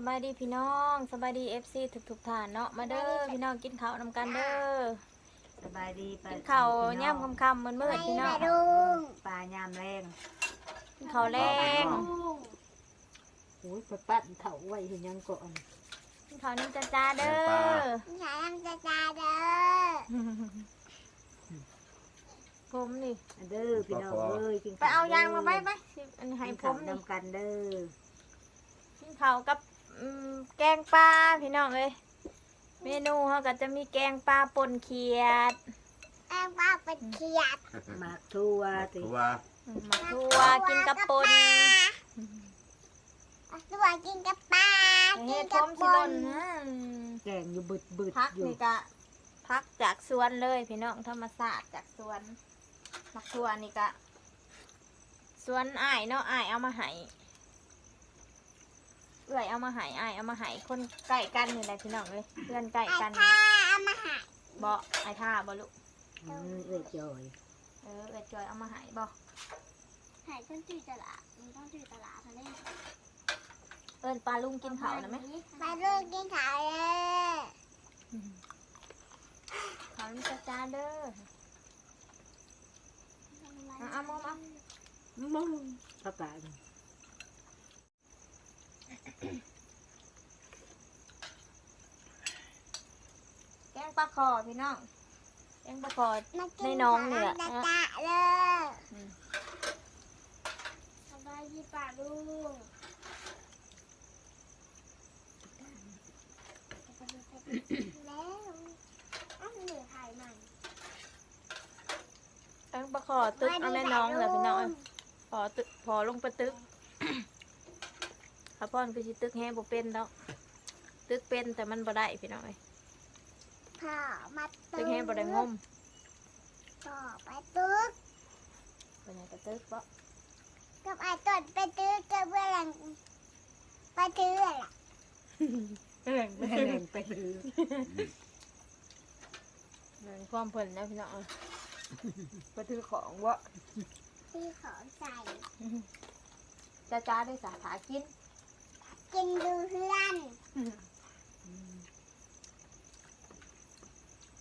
สบายดีพี่น้องสบายดีเอฟซีทุกทุกๆท่านเนาะมาเด้อพี่น้องกินข้าวนำกันเด้อสบายดีปลกินข้าวย่ำคำคำๆมืดมืดๆพี่น้องปลายามแรงกินข้าวแรงโอ้ยไปปั้นเถาไว้เห็นยังก่อนกินข้าวนิ่มจ้าจ้าๆเด้อหาน้ำจะจาเด้อผมนี่อันเด้อพี่น้องเอ้ยกินไปเอายางมาไปไปสิอันนี้ให้ให้ผผมมนี่นำกันเด้อกินข้าวกับ อืมแกงปลาพี่น้องเอ้ยเมนูเขาก็จะมีแกงปลาป่นเขียดแองว่าเป็นเขียดหมากทั่วติตัวอืมหมาทัวกินกับป่นตัวกินกับปลากิเฮ็นดผกับมปสิบ่นนนะแกงอยู่บึดบึดพักอยู่ นี่กะพักจากสวนเลยพี่น้องธรรมศาสตร์จากสวนมักทัวนี่กะสวนอ้ายเนาะอ้ายเอามาให้ เอื่อยเอามาให้อ้ายเอามาให้คนใกล้กันนี่แหละพี่น้องเลยเพื่อนใกล้ไอ้กันข้าเอามาหาบ่ไอ้ท่าบ่ลูกอืมเอ้ยจอยเออเอื่อยจอยเอามาให้บ่หายต้นจืดตลาดมันต้องจืดตลาดทะเลเอิ้นปลาลุงกินข้าวนะไหมไปลูกกินข้าวเลยข้าวนี่จ้าจ้าเด้อเอาเอามอมเอามึงประกาศ แกงปลาคอพี่น้องแกงปลาคอ มากิในน้องเนี่ยข้าวจะจะเลยอืมสบายดีป่าลุงแล้วอ้าวเหนื่อยถ่ายใหม่แกงปลาคอตึกเอาแม่น้องเลยพี่น้องเอ้ยพอตึกพอลงไปตึก ข้าพ่อนคือสิตึกแห้บ่เป็นแล้วตึกเป็นแต่มันบ่ได้พี่น้องเอ้ยพ่อมาตึกแห้บ่ได้งมพ่อไปตึกเป็นไงก็ตึกบ่กับไอ้ต้นไปตื้อกับเพื่อนไปตื้อแหละแรงแรงไปเลยเหมือนความเพิ่นนะพี่น้องเอ้ยไปถือของบ่ที่ของใส่จ้าจ้าได้สาขากิน กินดูเพื่อน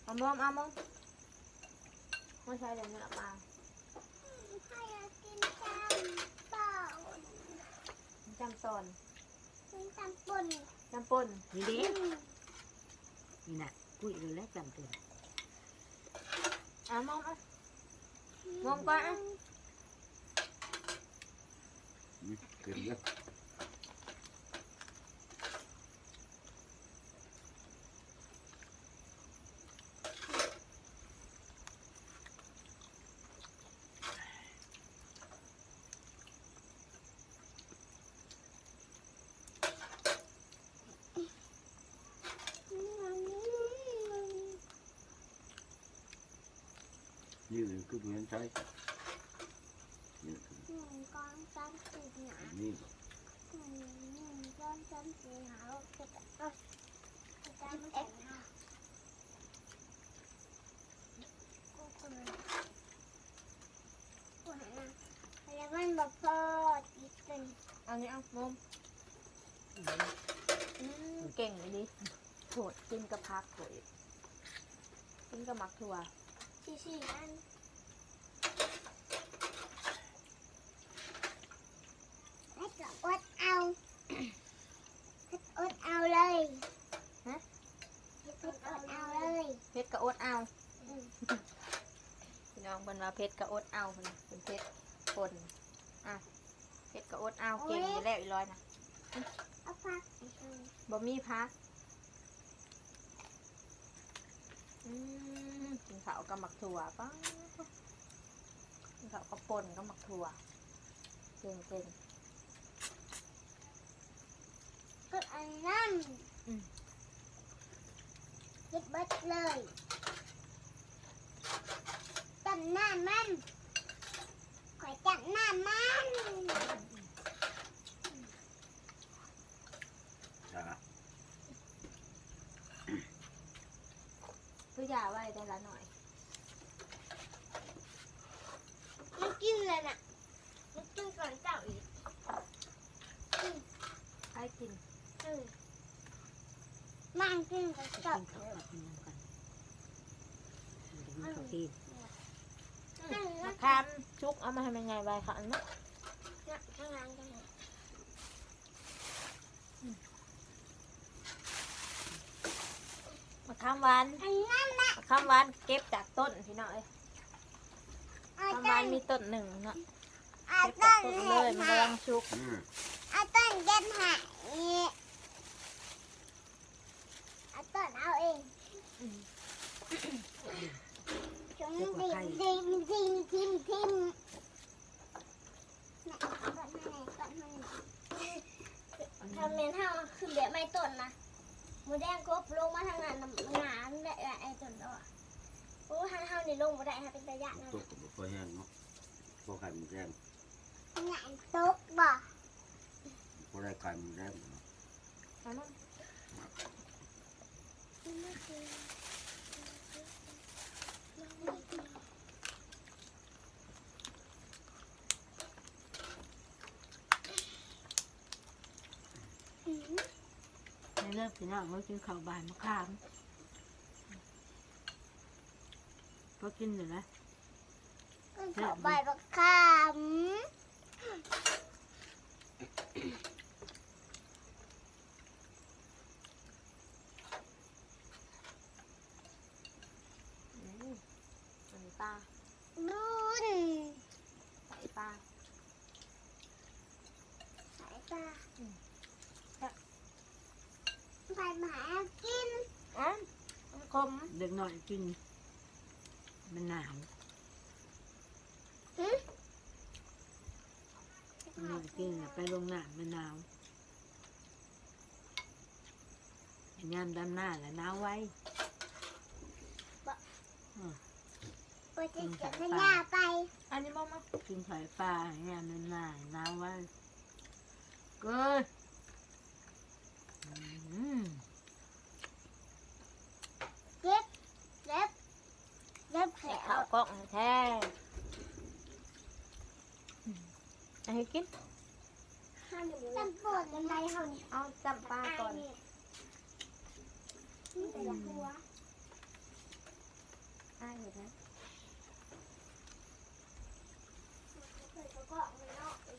เอามอมเอามอมไม่ใช่เดี๋ยวนี้ละมาให้เรากินจำเปล่าจำตอนกินจำปุ่นจำปนนี่เด้นี่น่ะกุ้ยเลยแล้วจำตัวเอามอมเอางงปะเกินเยอะ ยืดขึ้นเงินใช้ยืดขึ้นหนึ่งก้อนจำสีหนานี่หนึ่งก้อนจำสีหนาก็จะก็จะไม่แข็งค่ะก็คนคนนะแล้วมันบอกพออีกเป็นอันนี้อามอมอืมเก่งเลยดิโถดกินกับพักโถดกินกับมักถั่ว สี่สี่อันแล้วก็อดเอาอดเอาเลยอดเอาเลยเพชรกับอดเอาอืมพี่น้องเป็นว่าเพชรกับอดเอาเพิ่นเป็นเพชรปนอะเพชรกับอดเอาเก่งอยู่แล้วอีร้อยนะเอาพักบ่มีพักอื มกินข้าวกับหมักถั่วป้ากินข้าวกับปนกับหมักถั่วเก่งเก่งก็อันนั้นยึดบิดเลยจับหน้ามันขอยจับหน้ามันจ้าคือยาไว้ได้ละหน่อย มันกินเลยน่ะมันกินก่อนเจ้าอีกให้กินเออมันกินกับจะกับกินข้าวกับมันกันมันจะกินข้าวกินนั่งมะนั่งขามชุกเอามาให้มันไงใบค่ะอันนั้นข้างหลังกันเลยมะขามหวานอันนั้นแหละมะขามหวานเก็บจากต้นพี่น้องเอ้ย อามะขามหต้วานนมีต้นหนึ่งเนาะอาเก็บต้จากนต้นเห็เลยดมันหากำลังชุกอืมอาต้นเก็บหายอาต้นเอาเองจงดิมดิมดิมทิมทิมน่ะต้นมาไหนต้นมาไหนทำเมนห้าคือแบบไม่ต้นนะหมูแดงกบลงมาทางนั้นน่ะหนาและไอ้ต้นดอก โอ้ทางเฮานี่ลงบ่ได้ฮะเป็นระยะนั่นตกกับพอแห้งเนาะพอไข่มันแรงหนังตกบ่พอได้ไข่มันแรงเนาะเอามาในเลิกพี่น้องเขากินข้าวบานมะขาม ก็กินอยู่นะก็ขอใบบักคำอืมอันนี้ปลารุ่นใส่ปลาสายตาอืมไปหมากินอ๋อมันคมเด็กหน่อยกิน มันหนาวเด็กหน่อยกินน่ะไปลงน้ำมันหนาวยามดำหน้าแหละหนาวไว้ไปจะเก็บขยะไป อันนี้มองมากินถอยปลาเนี่ยมันหนาวหนาวไว้เกิดอืม เก็บเล็บเล็บแข ใส่ ว ข้าว กล้องแท้อืมอันนี้กินจำปวดกันไรเขานี่เอาจำปลาก่อนนี่แต่ละหัวอ้ายอยู่นะเคยก็ก็ไม่นอกเลย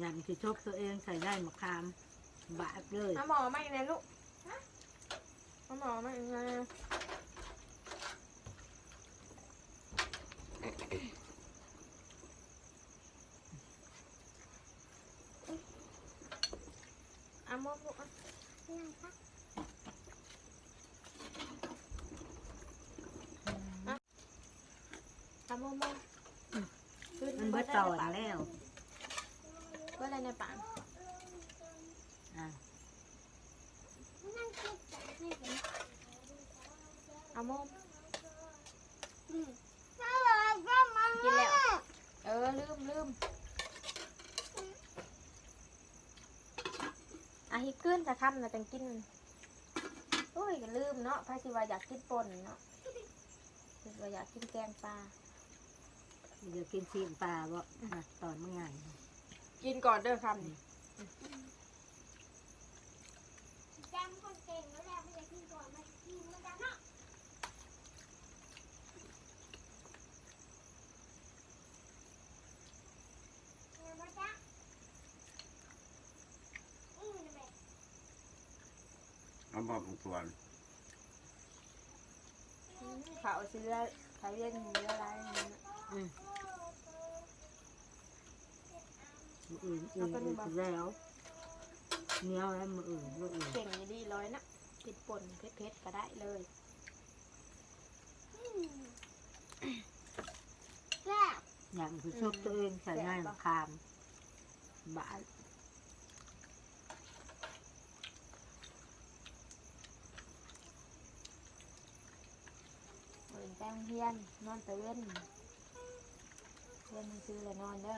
ยำคือชบตัวเองใส่ได้มะขาม บาดเลยเอาหมอมาอีกเลยลูกเอาหมอมาอีกเลยเอาหมอลูกเอานั่งพักเอาหมอมาขึ้มันเบิดตอนแล้ว เบิดอะไรในปากอะนั่งคิดแต่ให้เอาหมออืมถ้าเราก็มากินแล้ว เออ ลืมลืมอาฮิขึ้นจะค่ำนะจังกินโอ้ยลืมเนาะพระศิวาอยากกินป่นเนาะพระศิวาอยากกินแกงปลาเดี๋ยวกินซีนปลาบ่อะตอนเมื่อไง กินก่อนเด้อคำนี้จำคนเก่งแล้วแหละไม่อยากกินก่อนมากินมันจะเนาะเนี่ยมาจ้ะอืมแม่เอามาผูกส่วนเขาเชื้อเขาเรียนเชื้ออะไรอย่างเงี้ยอืมมื ออื่นอื่นอื่นแล้วเหนี้ยวแล้วมืออื่นมืออื่นเก่งอยู่ดีร้อยนะกินป่นเผ็ดๆก็ได้เลยอืมแซ่บอย่างคือชบตัวเองใส่ได้มะขามบาดเปิดแป้งเฮียน นอนตะเว้นเรียนหนังสือแล้วนอนเด้อ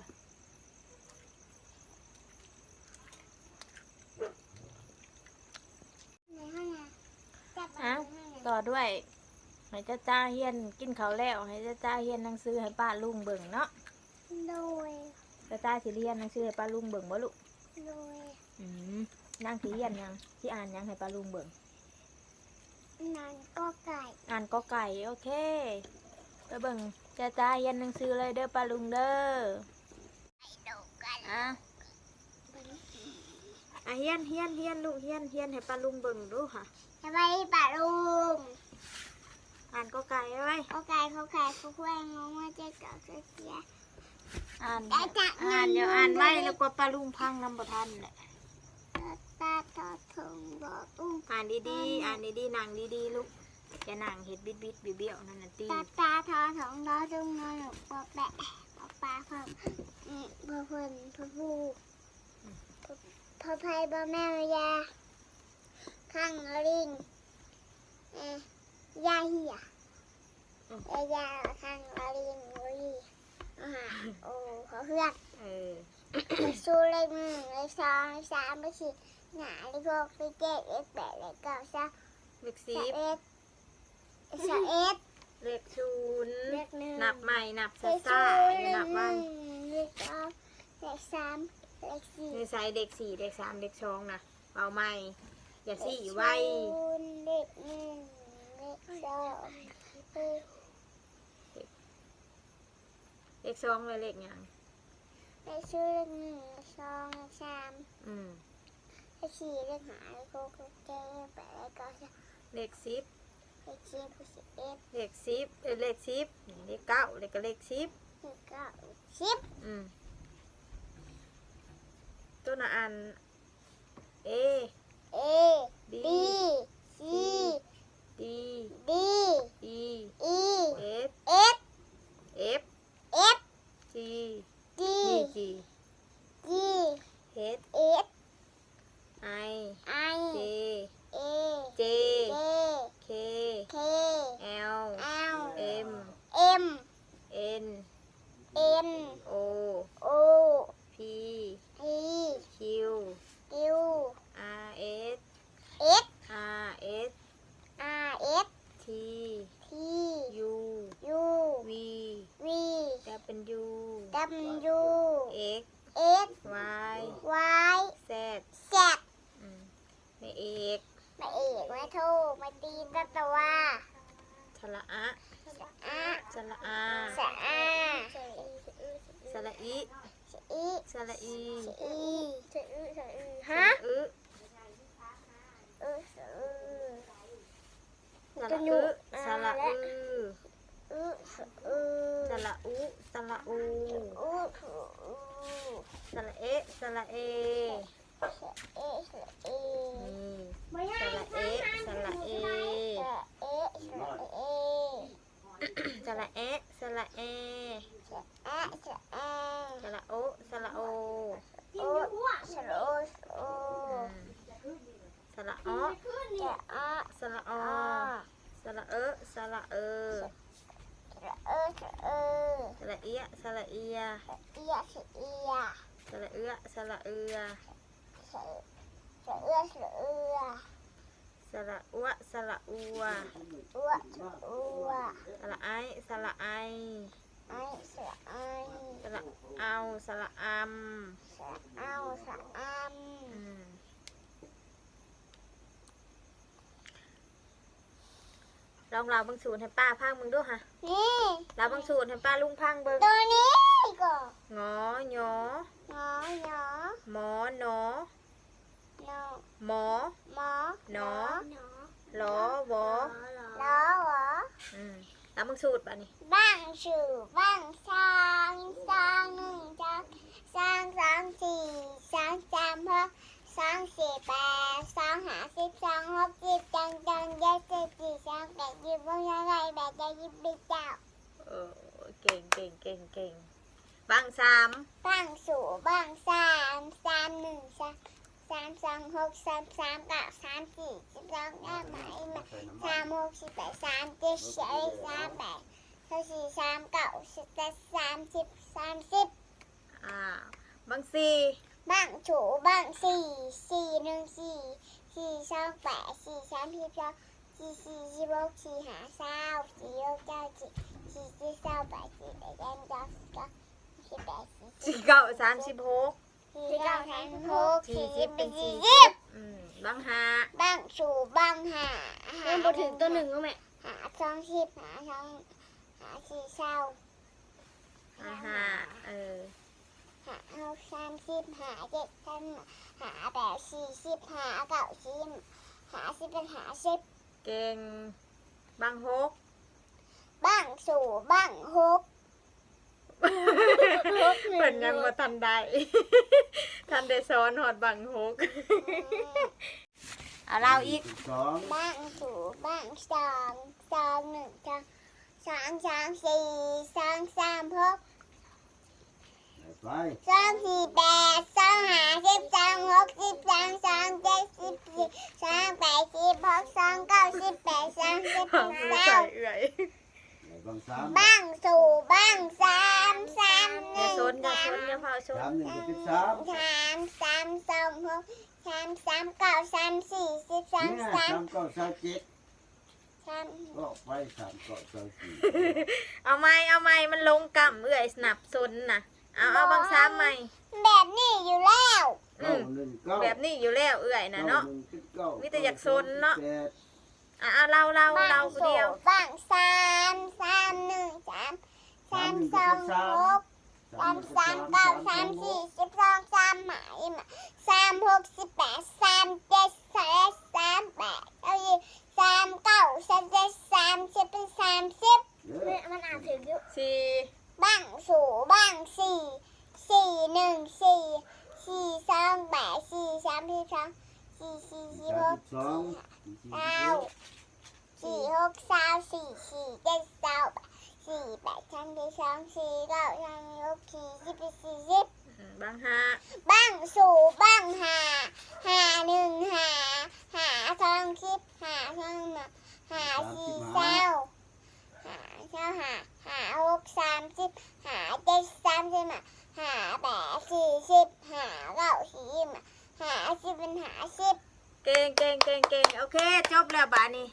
ในห้องน้ำจับมาในห้องน้ำต่อด้วยให้จ้าจ้าเฮียนกินข้าวแล้วให้จ้าจ้าเฮียนหนังสือให้ป้าลุงเบิ่งเนาะโดย จ้าจ้าสิเรียนหนังสือให้ป้าลุงเบิ่งบ่ลูกโดยอืมนางสิเรียนหยังสิอ่านหยังให้ป้าลุงเบิ่งนานก็ไก่อ่านก็ไก่โอเคไปเบิ่งจ้าจ้าเฮียนหนังสือเลยเด้อป้าลุงเด้อดูกันอะอะเฮียนเฮียนเฮียนลูกเฮียนเฮียนให้ป้าลุงเบิ่งดูค่ะ ทำไมป่าลุงอ่านก็ไก่ไว้เขาไก่เขาไก่เขาควายงงว่าจะเก่าจะเสีย อ่านได้จากอ่านเดี๋ยวอ่านไว้แล้วก็ป้าลุงพังนำบ่ทันแหละตาตาถึงบอกอุ้งอ่านดีๆอ่านดีๆนั่งดีๆลูกอย่านั่งเฮ็ดบิดบิดๆเบี้ยวๆนั่นน่ะตีตาตาทอถงดอจุงนอนหนูปอแปะปอปลาพอมพอเพิ่นพอผู้พอไพ่บ่แม่ยา ข้างลิงเอ๊ะยาเหียเอ้ยยาข้างลิงลีอ่าโอ้เขาเพื่อนเออสู้เลขหนึ่งเลขสองเลขสามเลขสี่หนาเลขหกเลขเจ็ดเลขแปดเลขเก้าสิบเลขสิสิบบเอ็ดสิบเอ็ดเลขศูนย์เลขหนึ่งนับใหม่นับเลซ่าขซ่าศูนอย่าย์นับไว้เลขสองเลขสามเลขสี่ในใส่เลขสี่เลขสามเลขสองนะเอาใหม่ อย่าสี่ไว้ศูนย์เลขหนึ่งเลขสองเลขเลขสองเลยเลขหยังเลขชื่อเลขหนึ่งเลขสองเลขสามอืมเลขสี่เลขห้าเลขหกเลขเจ็ดเลขแปดเลขเก้าสิบเลขสิบเลขสิบเลขสิบเอ็ดเลขสิบเอ้ยเลขสิบนี่เลขเก้าเลขก็เลขสิบเลขเก้าสิบอืมตัวน่ะอ่าน A A B B C D D E E F F F F G D นี่ G G H F I I J A J K K K L L M M N N O O P P Q Q R S S R S R S T T U U V V W W X X Y Y Z Z อืมไม่เอก ไม่เอกไม่โทไม่ตีนตะวา สระอะ อะ สระอาสะอาสระอิสะอีสระอีสะอีสะอืสะอืสฮะระอึเออสะอืสระอึสระอึอืสะอืสระอุสระอูอืสะอืสระเอะสระเอสะเอสะเอนี่สระเอะสระเอสะเอสะเอ สระเอะสระเอสะอะสะอสระโอสระโอโอสระโอสะโออืมสระอสระอะสระออสระเอสระเอสระเอสระเอสระเอียสระเอียเอียสะเอียสระเอือสระเอือสะสะเอือสะเอือสระอวสระอัวอวสะ อัวสระไอสระไอไอสะไอสระเอาสระอัมสะเอาสะอัมอืมลองเราบางสูตรให้ป้าพังมึงดูค่ะนี่เราบางสูตรให้ป้าลุงพังเบิ่งตัวนี้ก็งอหยองอหยอหมอหนอหนอหมอหมอหนอหนอหลอวอล้อหวอ อืมเราบางสูตรป่ะนี่บ้างชื่อบ้างสร้างสร้างหนึ่งจักสร้างสามสี่สร้างสามหกสร้างสี่แปดสร้างหาสิบสองหกสิบจังจังเจ็ดสิบสี่สร้างแปดยิบว่ายังไงแบบจะยิบบิดเจ้าเออเก่งเก่งเก่งเก่งบางสามบ้างสูบ้างสามสามหนึ่งสามสามสอง หกสามสามเก้าสามสี่สิบสองได้ไหมมาใส่น้ำมัสานมหกสิบแปดสามเจ็ดสิบเอ็ดสามแปดสามสี่สามเก้าสิบแปดสามสิบสามสิบอ่าบางสี่บ้างถูบ้างสี่สี่หนึ่งสี่สี่สองแปดสี่สามสิบสองสี่สี่สิบหกสี่หาเศร้าสี่หกเก้าสี่สี่สี่เศร้าแปดสี่แปดเก้าเก้าเก้าสิบแปดสี่สี่เก้าสามสิบหก สี่เก้าสามหกสี่สิบเป็นสี่สิบอืมบางหาบ้างสู่บ้างหาหาเริ่มมาถึงตัวหนึ่งแล้วแม่หาสองสิบหาสองหาสี่เศร้าหาหาเออหาหกสามสิบหาเจ็ดสามหาแปดสี่สิบหาเก้าสิบหาสิบเป็นหาสิบเก่งบางหกบ้างสู่บ้างหก เปิ่นยังมาทันได้ ทันได้ซ้อนหอดบางหกเอาเราอีกสองบ้างสู่บ้างสองสองหนึ่งสองสองสองสี่สองสามหกไปสองสี่แปดสองห้าสิบสองหกสิบสองสองเจ็ดสิบสี่สองแปดสิบหกสองเก้าสิบแปดสองสิบเอาเป็นมือเก้าใส่เอื่อย บางสามบ้างสู่บ้างสามสามหอย่านึ่งซนอย่าสาซมนอย่าเผาชนสามหนึ่งเป็นสามสามสามสองหกสามสามเก้าสามสี่สิบสองเนี่ยสามสามเก้าสามเจ็ดสามก็ไปสามเก้าสามสี่เอาไม้เอาไม้มันลงกำเอื่อยสนับสนน่ะเอาเอาบางซ้ำไหมแบบนี้อยู่แล้วอืเก้ามหนึ่งเก้าแบบนี้อยู่แล้วเอื่อยนะเนาะก้หงเป็นเก้ามีแต่อยากซนเนาะแปด อะเอาเราเราบ้างเราผู้สู่เดียวบ้างสามสามหนึ่งสามสามสองหกสามสามเก้าสามสี่สิบสองสามหมายมาสามหกสิบแปดสามเจ็ดสามสามแปดเก้ายี่สามเก้าสามเจ็ดสามสิบเป็นสามสิบ เออ แม่มันอ่านถึงอยู่ สี่ บ้างสู่บ้างสี่สี่หนึ่งสี่สี่สองแปดสี่สามสิบสองสี่สี่สิบห สาม ก สิบสองสี่สิบ เก้า เอ็ด สี่หกสามสี่สี่เจ็ดสามสี่แปดสามสิบสองสี่เก้าสามสิบหกสี่สิบเป็นสี่สิบ อืมบางห้า บ้างสู่บ้างหาหาหนึ่งหาหาสองสิบหาสองมาหาสี่เก้าหาเก้าหาหาหกสามสิบหาเจ็ดสามสิบมาหาแปดสี่สิบหาเก้าสี่มาหาสิบเป็นหาสิบ เก่งเก่งเก่งเก่งโอเค จบแล้วบาดนี้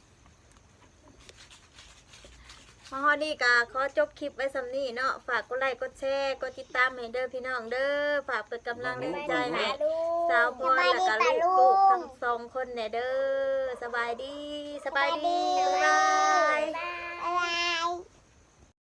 กาขอจบคลิปไว้สำนี้เนาะฝากกดไลค์กดแชร์กดติดตามให้เด้อพี่น้องเด้อฝากเป็นกำลังแรงใจให้ลูกสาวพรและก็ลูกลูกทั้งสองคนเนี่ยเด้อสบายดีสบายดีบ๊ายบาย